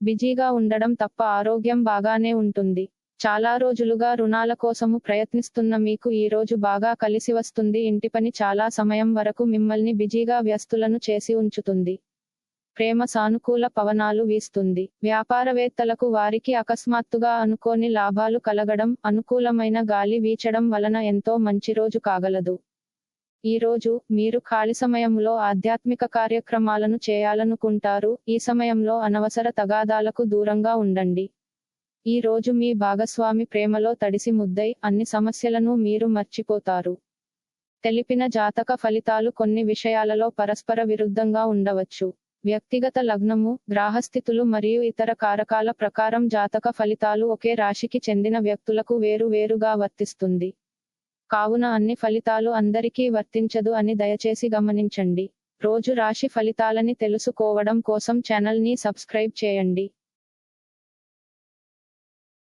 బిజీగా ఉండడం తప్ప ఆరోగ్యం బాగానే ఉంటుంది. చాలా రోజులుగా రుణాల కోసము ప్రయత్నిస్తున్న మీకు ఈ రోజు బాగా కలిసి వస్తుంది. ఇంటి పని చాలా సమయం వరకు మిమ్మల్ని బిజీగా వ్యస్తులను చేసి ఉంచుతుంది. ప్రేమ సానుకూల పవనాలు వీస్తుంది. వ్యాపారవేత్తలకు వారికి అకస్మాత్తుగా అనుకోని లాభాలు కలగడం అనుకూలమైన గాలి వీచడం వలన ఎంతో మంచి రోజు కాగలదు. ఈ రోజు మీరు ఖాళీ సమయంలో ఆధ్యాత్మిక కార్యక్రమాలను చేయాలనుకుంటారు ఈ సమయంలో అనవసర తగాదాలకు దూరంగా ఉండండి. ఈ రోజు మీ భాగస్వామి ప్రేమలో తడిసి ముద్దై అన్ని సమస్యలను మీరు మర్చిపోతారు. తెలిపిన జాతక ఫలితాలు కొన్ని విషయాలలో పరస్పర విరుద్ధంగా ఉండవచ్చు. వ్యక్తిగత లగ్నము గ్రాహస్థితులు మరియు ఇతర కారకాల ప్రకారం జాతక ఫలితాలు ఒకే రాశికి చెందిన వ్యక్తులకు వేరు వేరుగా వర్తిస్తుంది. కావున అన్ని ఫలితాలు అందరికీ వర్తించదు అని దయచేసి గమనించండి. రోజు రాశి ఫలితాలని తెలుసుకోవడం కోసం ఛానల్ని సబ్స్క్రైబ్ చేయండి.